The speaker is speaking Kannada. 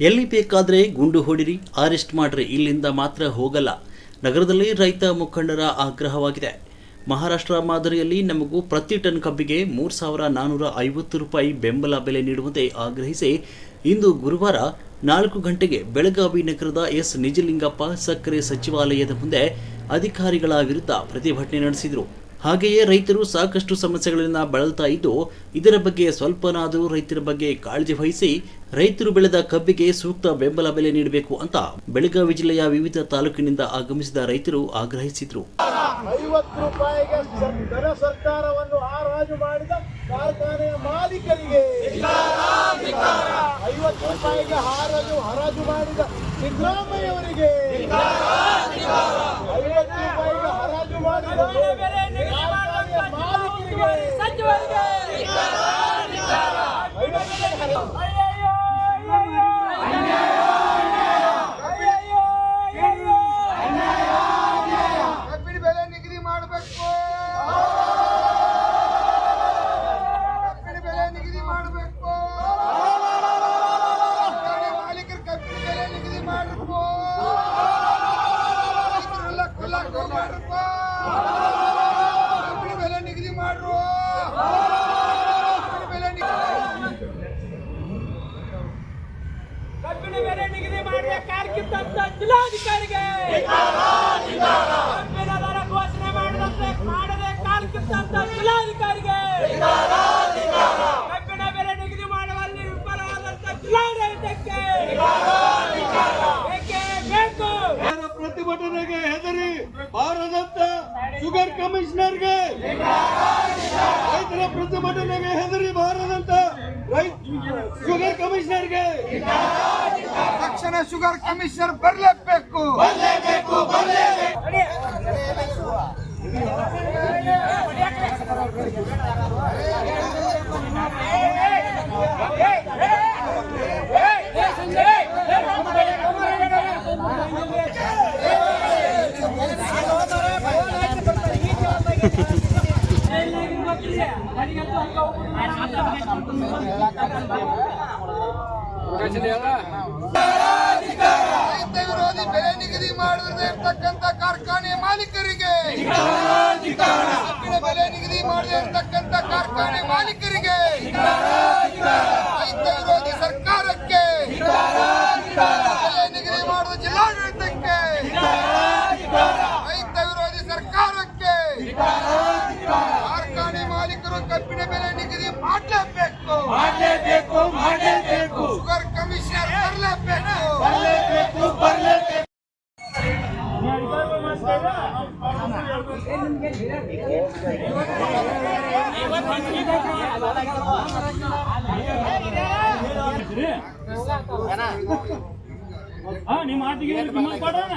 ಎಲ್ಲಿ ಬೇಕಾದರೆ ಗುಂಡು ಹೊಡಿರಿ, ಅರೆಸ್ಟ್ ಮಾಡಿರಿ, ಇಲ್ಲಿಂದ ಮಾತ್ರ ಹೋಗಲ್ಲ. ನಗರದಲ್ಲಿ ರೈತ ಮುಖಂಡರ ಆಗ್ರಹವಾಗಿದೆ. ಮಹಾರಾಷ್ಟ್ರ ಮಾದರಿಯಲ್ಲಿ ನಮಗೂ ಪ್ರತಿ ಟನ್ ಕಬ್ಬಿಗೆ ಮೂರು ಸಾವಿರ ನಾನ್ನೂರ ಐವತ್ತು ರೂಪಾಯಿ ಬೆಂಬಲ ಬೆಲೆ ನೀಡುವಂತೆ ಆಗ್ರಹಿಸಿ ಇಂದು ಗುರುವಾರ ನಾಲ್ಕು ಗಂಟೆಗೆ ಬೆಳಗಾವಿ ನಗರದ ಎಸ್. ನಿಜಲಿಂಗಪ್ಪ ಸಕ್ಕರೆ ಸಚಿವಾಲಯದ ಮುಂದೆ ಅಧಿಕಾರಿಗಳ ವಿರುದ್ಧ ಪ್ರತಿಭಟನೆ ನಡೆಸಿದರು. ಹಾಗೆಯೇ ರೈತರು ಸಾಕಷ್ಟು ಸಮಸ್ಯೆಗಳನ್ನು ಬಳಲ್ತಾ ಇದ್ದು, ಇದರ ಬಗ್ಗೆ ಸ್ವಲ್ಪನಾದರೂ ರೈತರ ಬಗ್ಗೆ ಕಾಳಜಿ ವಹಿಸಿ ರೈತರು ಬೆಳೆದ ಕಬ್ಬಿಗೆ ಸೂಕ್ತ ಬೆಂಬಲ ಬೆಲೆ ನೀಡಬೇಕು ಅಂತ ಬೆಳಗಾವಿ ಜಿಲ್ಲೆಯ ವಿವಿಧ ತಾಲೂಕಿನಿಂದ ಆಗಮಿಸಿದ ರೈತರು ಆಗ್ರಹಿಸಿದರು. ಹರಾಜು ಕಾರ್ಖಾನೆಯ ಮಾಲೀಕರಿಗೆ. ಬೆಲೆ ನಿಗದಿ ಮಾಡ್ರು ಕಬ್ಬಿಣ ಬೆಲೆ ನಿಗದಿ ಕಬ್ಬಿಣ ಬೆಲೆ ನಿಗದಿ ಮಾಡಿದ ಕಾರ್ಯಕ್ಕಿದ್ದಂತ ಜಿಲ್ಲಾಧಿಕಾರಿಗೆ ಶುಗರ್ ಕಮಿಷನರ್ಗೆ ರೈತರ ಪ್ರತಿಭಟನೆಗೆ ಹೆದರಿ ಭಾರದಂತ ರೈತ ಶುಗರ್ ಕಮಿಷನರ್ಗೆ ತಕ್ಷಣ ಶುಗರ್ ಕಮಿಷನರ್ ಬರಲೇಬೇಕು ವಿರೋಧಿ ಬೆಲೆ ನಿಗದಿ ಮಾಡದೇ ಇರ್ತಕ್ಕಂಥ ಕಾರ್ಖಾನೆ ಮಾಲೀಕರಿಗೆ. ಬೆಲೆ ನಿಗದಿ ಮಾಡದೇ ಇರ್ತಕ್ಕಂಥ ಕಾರ್ಖಾನೆ ಮಾಲೀಕರಿಗೆ ರೈತ ವಿರೋಧಿ ಸರ್ಕಾರಕ್ಕೆ ಬೆಲೆ ನಿಗದಿ ಮಾಡುವ ಜಿಲ್ಲಾಡಳಿತಕ್ಕೆ ರೈತ ವಿರೋಧಿ ಸರ್ಕಾರಕ್ಕೆ ಕಾರ್ಖಾನೆ ಕಬ್ಬಿನ ಬೆಲೆ ನಿಗದಿ ಮಾಡಲೇಬೇಕು. ಮಾಡಲೇಬೇಕು ಮಾಡಲೇಬೇಕು. ಶುಗರ್ ಕಮಿಷನರ್ ಬರಲೇಬೇಕು. ಬರಲೇಬೇಕು ಬರಲೇಬೇಕು. ನಿಮ್ಮ ಮಾತಿಗೆ ಕಿಮ್ಮತ್ ಕೊಡೋಣ